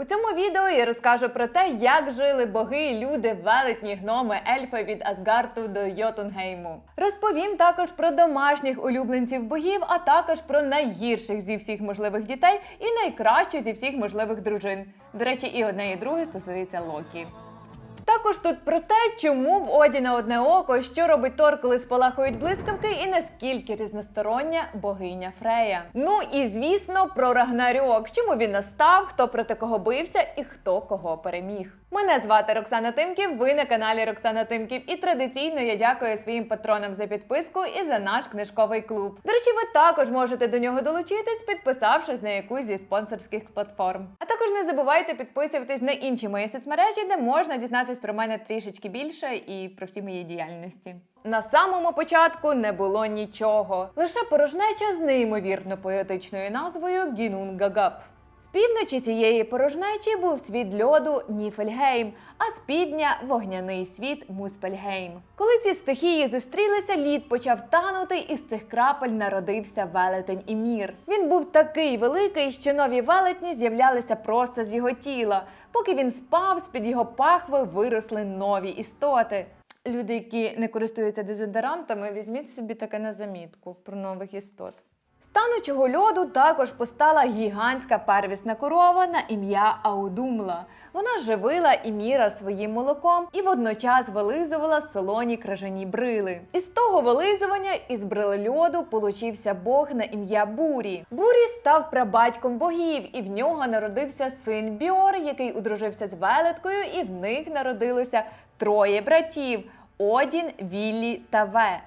У цьому відео я розкажу про те, як жили боги, люди, велетні, гноми, ельфи від Асгарту до Йотунгейму. Розповім також про домашніх улюбленців богів, а також про найгірших зі всіх можливих дітей і найкращих зі всіх можливих дружин. До речі, і одне, і друге стосується Локі. Також тут про те, чому в оді на одне око, що робить Тор, коли спалахують блискавки, і наскільки різностороння богиня Фрея. Ну і звісно про Рагнарьок, чому він настав, хто проти кого бився і хто кого переміг. Мене звати Роксана Тимків. Ви на каналі Роксана Тимків. І традиційно я дякую своїм патронам за підписку і за наш книжковий клуб. До речі, ви також можете до нього долучитись, підписавшись на якусь зі спонсорських платформ. А також не забувайте підписуватись на інші мої соцмережі, де можна дізнатись про мене трішечки більше і про всі мої діяльності. На самому початку не було нічого, лише порожнеча з неймовірно поетичною назвою Гінунгагап. З півночі цієї порожнечі був світ льоду Ніфельгейм, а з півдня вогняний світ Муспельгейм. Коли ці стихії зустрілися, лід почав танути, і з цих крапель народився велетень Імір. Він був такий великий, що нові велетні з'являлися просто з його тіла. Поки він спав, з-під його пахви виросли нові істоти. Люди, які не користуються дезодорантами, візьміть собі таке на замітку про нових істот. Танучого льоду також постала гігантська первісна корова на ім'я Аудумла. Вона живила Іміра своїм молоком і водночас вилизувала солоні кражані брили. Із того вилизування із брили льоду получився бог на ім'я Бурі. Бурі став прабатьком богів, і в нього народився син Біор, який одружився з велеткою, і в них народилося троє братів: Одін, Віллі та Ве.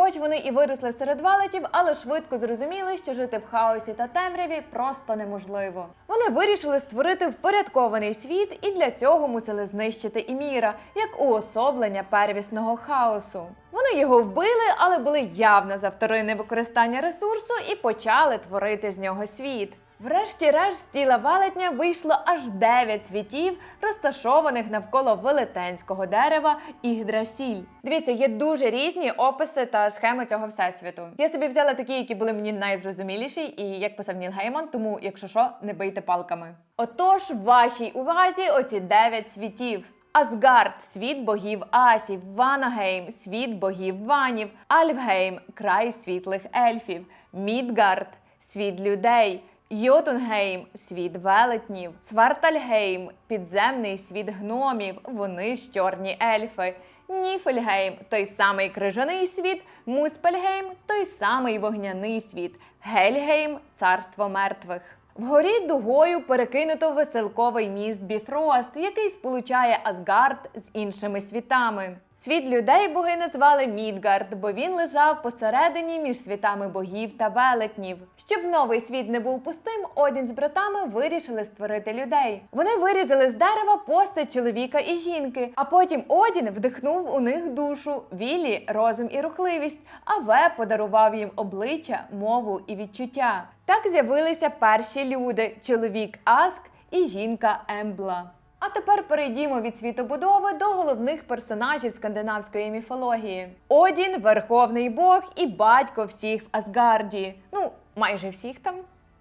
Хоч вони і виросли серед валетів, але швидко зрозуміли, що жити в хаосі та темряві просто неможливо. Вони вирішили створити впорядкований світ і для цього мусили знищити Іміра як уособлення первісного хаосу. Вони його вбили, але були явно за вторинне використання ресурсу і почали творити з нього світ. Врешті-решт з тіла велетня вийшло аж 9 світів, розташованих навколо велетенського дерева Ігдрасіль. Дивіться, є дуже різні описи та схеми цього всесвіту. Я собі взяла такі, які були мені найзрозуміліші, і як писав Ніл Гейман, тому, якщо що, не бийте палками. Отож, вашій увазі оці 9 світів. Асгард світ богів асів, Ванагейм світ богів ванів, Альфгейм край світлих ельфів, Мідгард світ людей. Йотунгейм світ велетнів, Свартальгейм підземний світ гномів, вони ж чорні ельфи. Ніфельгейм той самий крижаний світ, Муспельгейм той самий вогняний світ, Гельгейм царство мертвих. Вгорі дугою перекинуто веселковий міст Біфрост, який сполучає Асгард з іншими світами. Світ людей боги назвали Мідгард, бо він лежав посередині між світами богів та велетнів. Щоб новий світ не був пустим, Одін з братами вирішили створити людей. Вони вирізали з дерева постать чоловіка і жінки, а потім Одін вдихнув у них душу, Вілі розум і рухливість, а Ве подарував їм обличчя, мову і відчуття. Так з'явилися перші люди: чоловік Аск і жінка Ембла. А тепер перейдімо від світобудови до головних персонажів скандинавської міфології. Одін верховний бог і батько всіх в Асгарді. Ну, майже всіх там.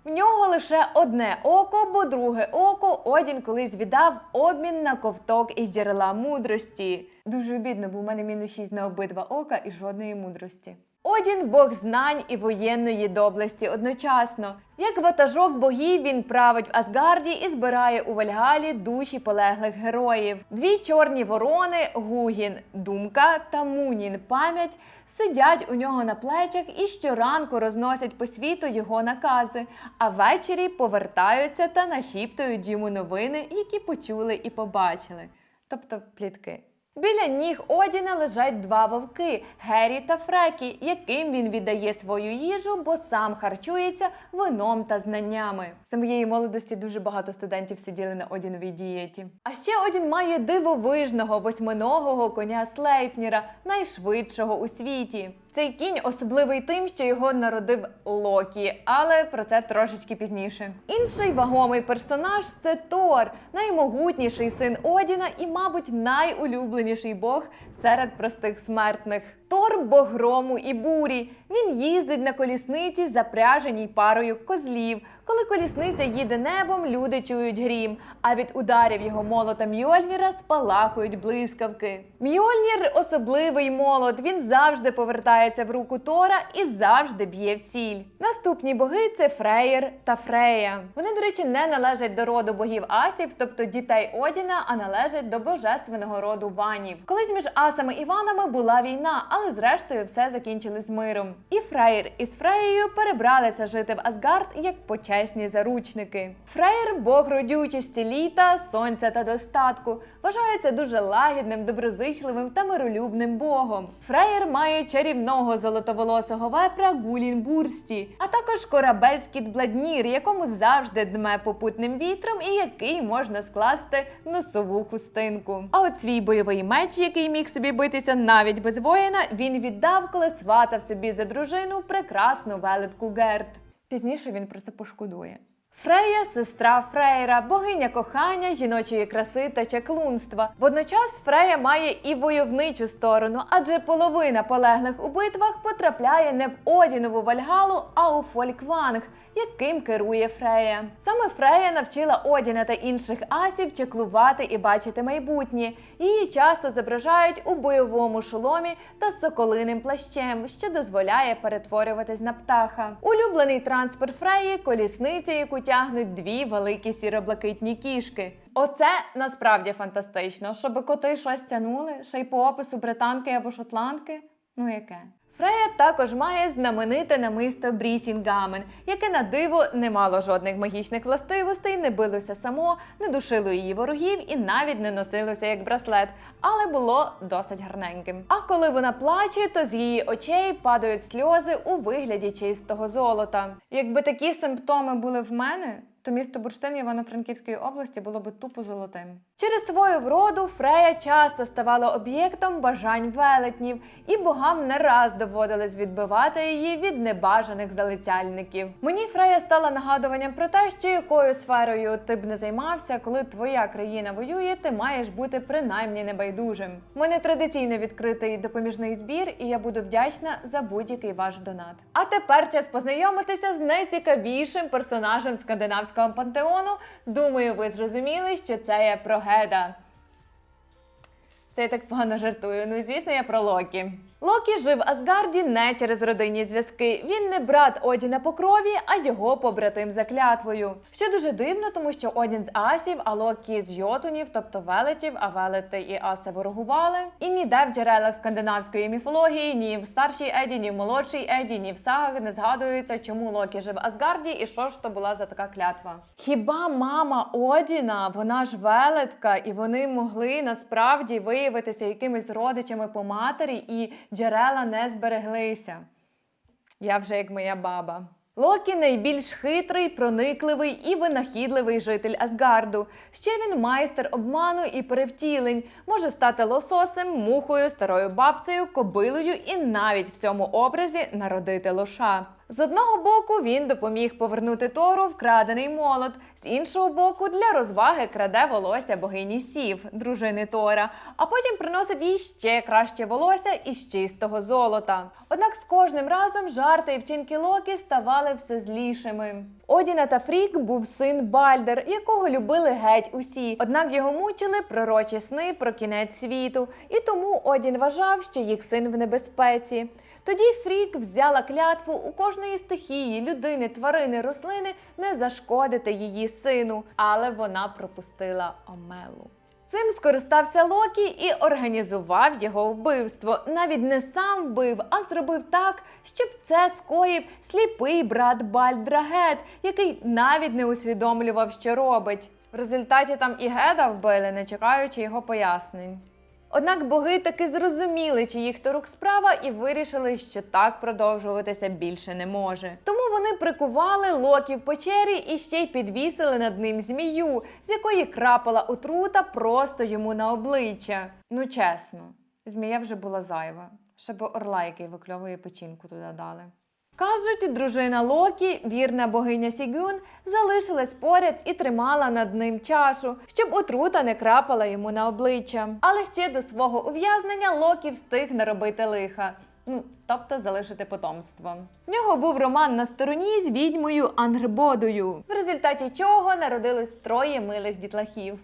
В нього лише одне око, бо друге око Одін колись віддав обмін на ковток із джерела мудрості. Дуже обідно, бо в мене мінус 6 на обидва ока і жодної мудрості. Одін Бог знань і воєнної доблесті одночасно. Як ватажок богів він править в Асгарді і збирає у Вальгалі душі полеглих героїв. Дві чорні ворони Гугін, Думка та Мунін пам'ять сидять у нього на плечах і щоранку розносять по світу його накази, а ввечері повертаються та нашіптують йому новини, які почули і побачили. Тобто плітки. Біля ніг Одіна лежать два вовки Гері та Фрекі, яким він віддає свою їжу, бо сам харчується вином та знаннями. З моєї молодості дуже багато студентів сиділи на Одіновій дієті. А ще Одін має дивовижного восьминогого коня Слейпніра, найшвидшого у світі. Цей кінь особливий тим, що його народив Локі, але про це трошечки пізніше. Інший вагомий персонаж це Тор, наймогутніший син Одіна і, мабуть, найулюбленіший бог серед простих смертних. Тор бог грому і бурі. Він їздить на колісниці, запряженій парою козлів. Коли колісниця їде небом, люди чують грім, а від ударів його молота Мьольніра спалахують блискавки. Мьольнір особливий молот. Він завжди повертається в руку Тора і завжди б'є в ціль. Наступні боги це Фреєр та Фрея. Вони, до речі, не належать до роду богів асів, тобто дітей Одіна, а належать до божественного роду ванів. Колись між асами і ванами була війна, але зрештою все закінчилось миром. І Фрейр із Фреєю перебралися жити в Асгард як почесні заручники. Фрейр бог родючості літа, сонця та достатку. Вважається дуже лагідним, доброзичливим та миролюбним богом. Фрейр має чарівного золотоволосого вепра Гулінбурсті, а також корабель Скітбладнір, якому завжди дме попутним вітром і який можна скласти носову хустинку. А от свій бойовий меч, який міг собі битися навіть без воїна, він віддав, коли сватав собі за дружину прекрасну велетку Герт. Пізніше він про це пошкодує. Фрея сестра Фрейра, богиня кохання, жіночої краси та чаклунства. Водночас Фрея має і войовничу сторону, адже половина полеглих у битвах потрапляє не в Одінову Вальгалу, а у Фолькванг, яким керує Фрея. Саме Фрея навчила Одіна та інших асів чеклувати і бачити майбутнє. Її часто зображають у бойовому шоломі та соколиним плащем, що дозволяє перетворюватись на птаха. Улюблений транспорт Фреї колісниця, яку тягнуть дві великі сіроблакитні кішки. Оце насправді фантастично, щоб коти щось тянули, ще й по опису британки або шотландки. Ну яке? Фрея також має знамените намисто Брісінгамен, яке на диво не мало жодних магічних властивостей, не билося само, не душило її ворогів і навіть не носилося як браслет, але було досить гарненьким. А коли вона плаче, то з її очей падають сльози у вигляді чистого золота. Якби такі симптоми були в мене, то місто Бурштин Івано-Франківської області було би тупо золотим. Через свою вроду Фрея часто ставала об'єктом бажань велетнів, і богам не раз доводилось відбивати її від небажаних залицяльників. Мені Фрея стала нагадуванням про те, що якою сферою ти б не займався, коли твоя країна воює, ти маєш бути принаймні небайдужим. У мене традиційно відкритий допоміжний збір, і я буду вдячна за будь-який ваш донат. А тепер час познайомитися з найцікавішим персонажем скандинавського пантеону. Думаю, ви зрозуміли, що це є про Геда. Це я так погано жартую. Ну звісно, я про Локі. Локі жив Асгарді не через родинні зв'язки. Він не брат Одіна по крові, а його побратим за клятвою. Що дуже дивно, тому що Одін з асів, а Локі з йотунів, тобто велетів, а велети і аси ворогували. І ніде в джерелах скандинавської міфології, ні в старшій Еді, ні в молодшій Еді, ні в сагах не згадується, чому Локі жив Асгарді і що ж то була за така клятва. Хіба мама Одіна, вона ж велетка, і вони могли насправді виявитися якимись родичами по матері і джерела не збереглися. Я вже як моя баба. Локі найбільш хитрий, проникливий і винахідливий житель Асгарду. Ще він майстер обману і перевтілень, може стати лососем, мухою, старою бабцею, кобилою і навіть в цьому образі народити лоша. З одного боку він допоміг повернути Тору вкрадений молот, з іншого боку, для розваги краде волосся богині Сів, дружини Тора, а потім приносить їй ще краще волосся із чистого золота. Однак з кожним разом жарти і вчинки Локі ставали все злішими. Одіна та Фрік був син Бальдер, якого любили геть усі. Однак його мучили пророчі сни про кінець світу, і тому Одін вважав, що їх син в небезпеці. Тоді Фрік взяла клятву у кожної стихії, людини, тварини, рослини не зашкодити її сину, але вона пропустила Омелу. Цим скористався Локі і організував його вбивство. Навіть не сам вбив, а зробив так, щоб це скоїв сліпий брат Бальдрагет, який навіть не усвідомлював, що робить. В результаті там і Геда вбили, не чекаючи його пояснень. Однак боги таки зрозуміли, чи їх то рук справа, і вирішили, що так продовжуватися більше не може. Тому вони прикували Локі в печері і ще й підвісили над ним змію, з якої крапала отрута просто йому на обличчя. Ну чесно, змія вже була зайва, щоб орла, який викльовує печінку туди дали. Кажуть, дружина Локі, вірна богиня Сігюн, залишилась поряд і тримала над ним чашу, щоб отрута не крапала йому на обличчя. Але ще до свого ув'язнення Локі встиг наробити лиха. Ну, тобто залишити потомство. В нього був роман на стороні з відьмою Ангрбодою, в результаті чого народилось троє милих дітлахів.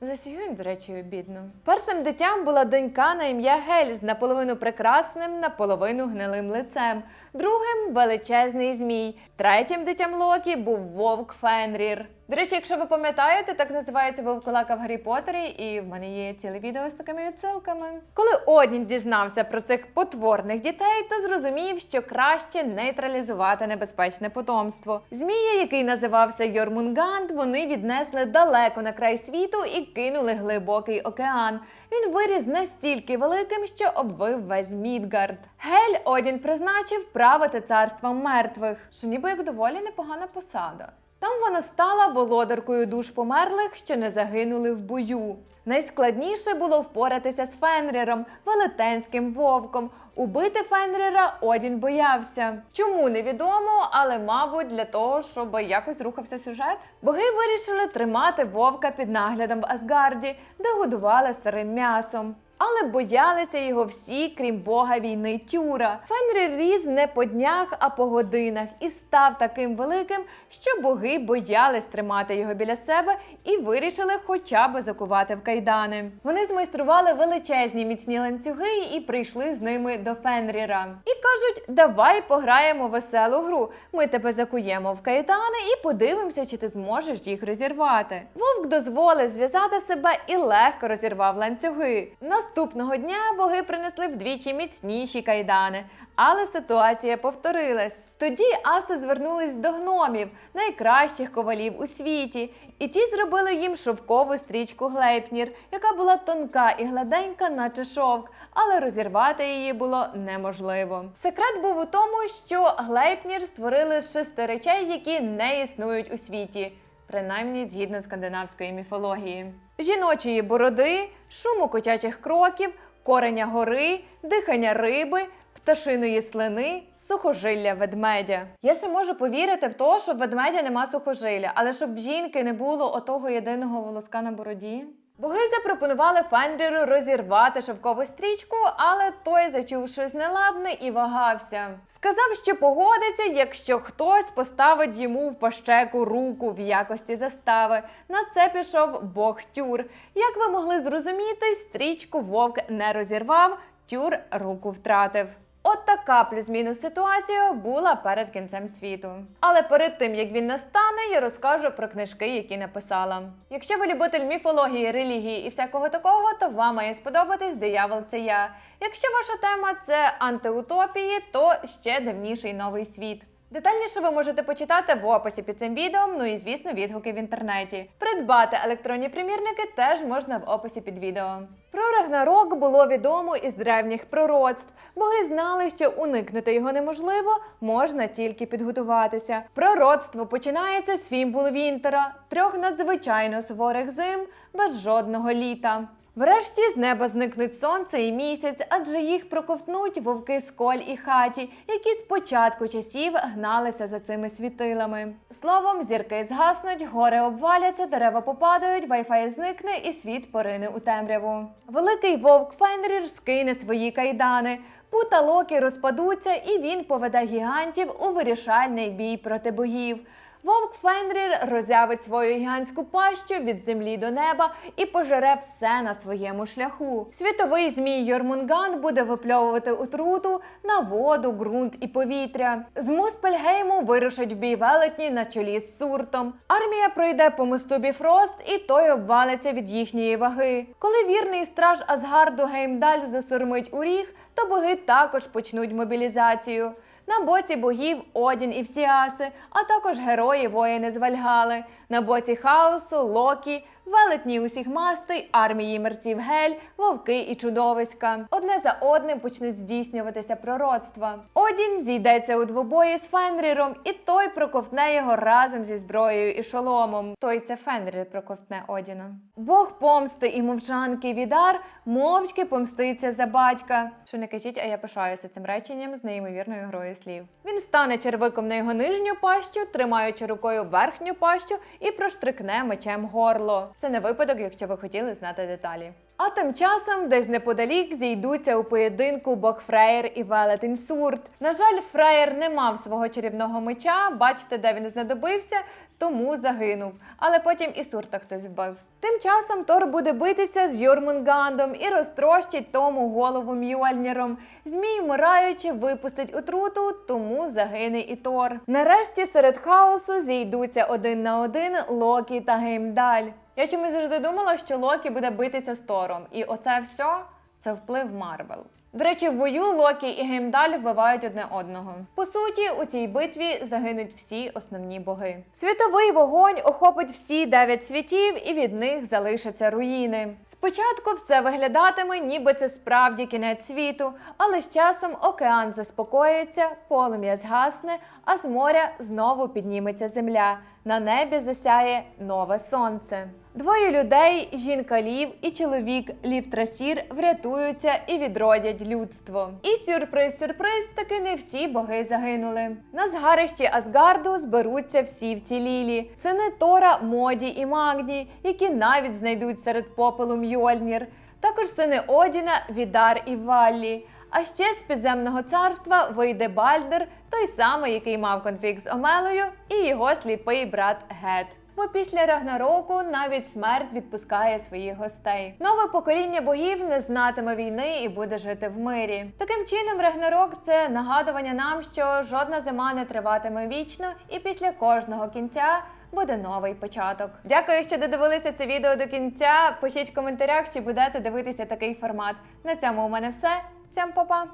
За Сігюн, до речі, обідно. Першим дитям була донька на ім'я Гель з наполовину прекрасним, наполовину гнилим лицем. Другим величезний змій. Третім дитям Локі був вовк Фенрір. До речі, якщо ви пам'ятаєте, так називається вовкулака в Гаррі Поттері, і в мене є ціле відео з такими відсилками. Коли Одін дізнався про цих потворних дітей, то зрозумів, що краще нейтралізувати небезпечне потомство. Змія, який називався Йормунганд, вони віднесли далеко на край світу і кинули глибокий океан. Він виріс настільки великим, що обвив весь Мідгард. Гель Одін призначив правити царством мертвих, що ніби як доволі непогана посада. Там вона стала володаркою душ померлих, що не загинули в бою. Найскладніше було впоратися з Фенріром, велетенським вовком. Убити Фенріра Одін боявся. Чому невідомо, але мабуть для того, щоб якось рухався сюжет. Боги вирішили тримати вовка під наглядом в Асгарді, де годували сирим м'ясом. Але боялися його всі, крім бога війни Тюра. Фенрір ріс не по днях, а по годинах і став таким великим, що боги боялись тримати його біля себе і вирішили хоча б закувати в кайдани. Вони змайстрували величезні міцні ланцюги і прийшли з ними до Фенріра. І кажуть: давай пограємо веселу гру. Ми тебе закуємо в кайдани і подивимося, чи ти зможеш їх розірвати. Вовк дозволив зв'язати себе і легко розірвав ланцюги. Наступного дня боги принесли вдвічі міцніші кайдани, але ситуація повторилась. Тоді аси звернулись до гномів, найкращих ковалів у світі, і ті зробили їм шовкову стрічку Глейпнір, яка була тонка і гладенька, наче шовк, але розірвати її було неможливо. Секрет був у тому, що Глейпнір створили з шести речей, які не існують у світі принаймні згідно скандинавської міфології. Жіночої бороди, шуму котячих кроків, кореня гори, дихання риби, пташиної слини, сухожилля ведмедя. Я ще можу повірити в те, що в ведмедя нема сухожилля, але щоб в жінки не було отого єдиного волоска на бороді. Боги запропонували Фенріру розірвати шовкову стрічку, але той зачув щось неладне і вагався. Сказав, що погодиться, якщо хтось поставить йому в пащеку руку в якості застави. На це пішов Бог Тюр. Як ви могли зрозуміти, стрічку вовк не розірвав, тюр руку втратив. От така плюс-мінус ситуація була перед кінцем світу. Але перед тим як він настане, я розкажу про книжки, які написала. Якщо ви любитель міфології, релігії і всякого такого, то вам має сподобатись диявол це я. Якщо ваша тема це антиутопії, то ще давніший новий світ. Детальніше ви можете почитати в описі під цим відео, ну і звісно, відгуки в інтернеті. Придбати електронні примірники теж можна в описі під відео. Про Рагнарок було відомо із древніх пророцтв. Боги знали, що уникнути його неможливо, можна тільки підготуватися. Пророцтво починається з Фімбул Вінтера, трьох надзвичайно суворих зим без жодного літа. Врешті з неба зникнуть сонце і місяць, адже їх проковтнуть вовки сколь і хаті, які з початку часів гналися за цими світилами. Словом, зірки згаснуть, гори обваляться, дерева попадають, вайфай зникне і світ порине у темряву. Великий вовк Фенрір скине свої кайдани. Пута Локі розпадуться, і він поведе гігантів у вирішальний бій проти богів. Вовк Фенрір розявить свою гігантську пащу від землі до неба і пожере все на своєму шляху. Світовий змій Йормунган буде випльовувати отруту на воду, ґрунт і повітря. З Муспельгейму вирушать в бій велетні на чолі з суртом. Армія пройде по мосту Біфрост, і той обвалиться від їхньої ваги. Коли вірний страж Асгарду Геймдаль засурмить у ріг, то боги також почнуть мобілізацію. На боці богів Одін і всі аси, а також герої воїни з Вальгали. На боці хаосу, Локі, велетні усіх мастей, армії мерців Гель, вовки і чудовиська. Одне за одним почнуть здійснюватися пророцтва. Одін зійдеться у двобої з Фенріром, і той проковтне його разом зі зброєю і шоломом. Той це Фенрір проковтне Одіна. Бог помсти і мовчанки Відар мовчки помститься за батька. Що не кажіть, а я пишаюся цим реченням з неймовірною грою слів. Він стане червиком на його нижню пащу, тримаючи рукою верхню пащу і проштрикне мечем горло. Це не випадок, якщо ви хотіли знати деталі. А тим часом, десь неподалік, зійдуться у поєдинку Бог Фрейр і Велетень Сурт. На жаль, Фрейр не мав свого чарівного меча, бачите, де він знадобився, тому загинув. Але потім і Сурта хтось вбив. Тим часом Тор буде битися з Йормунгандом і розтрощить тому голову Мьольніром. Змій, вмираючи, випустить отруту, тому загине і Тор. Нарешті серед хаосу зійдуться один на один Локі та Геймдаль. Я чомусь завжди думала, що Локі буде битися з Тором, і оце все це вплив Марвел. До речі, в бою Локі і Геймдаль вбивають одне одного. По суті, у цій битві загинуть всі основні боги. Світовий вогонь охопить всі дев'ять світів, і від них залишаться руїни. Спочатку все виглядатиме, ніби це справді кінець світу, але з часом океан заспокоїться, полум'я згасне, а з моря знову підніметься земля. На небі засяє нове сонце. Двоє людей, жінка Лів і чоловік Лів Трасір врятуються і відродять людство. І сюрприз, сюрприз, таки не всі боги загинули. На згарищі Асгарду зберуться всі вцілілі, сини Тора, Моді і Магні, які навіть знайдуть серед попелу Мьольнір. Також сини Одіна, Відар і Валлі. А ще з підземного царства вийде Бальдер, той самий, який мав конфлікт з Омелою, і його сліпий брат Гет. Бо після Рагнароку навіть смерть відпускає своїх гостей. Нове покоління богів не знатиме війни і буде жити в мирі. Таким чином, Рагнарок це нагадування нам, що жодна зима не триватиме вічно, і після кожного кінця буде новий початок. Дякую, що додивилися це відео до кінця. Пишіть в коментарях, чи будете дивитися такий формат. На цьому у мене все. Цям папа.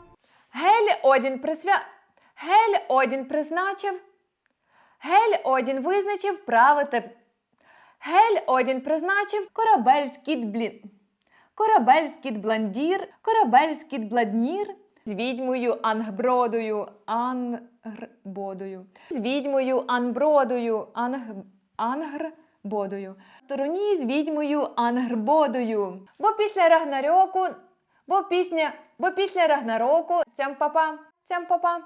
Гель Одін присвя... Гель Одін призначив. Гель Одін визначив правити. Гель Одін призначив корабель скіт блін. Корабель скіт бландір, корабель скіт бладнір з відьмою Ангбродою, Ангрбодою, з відьмою Анбродою, Анг... Ангрбодою, стороні з відьмою Ангрбодою. Бо після Рагнарьоку, бо пісня, бо після Рагнароку, цям папа, цям папа.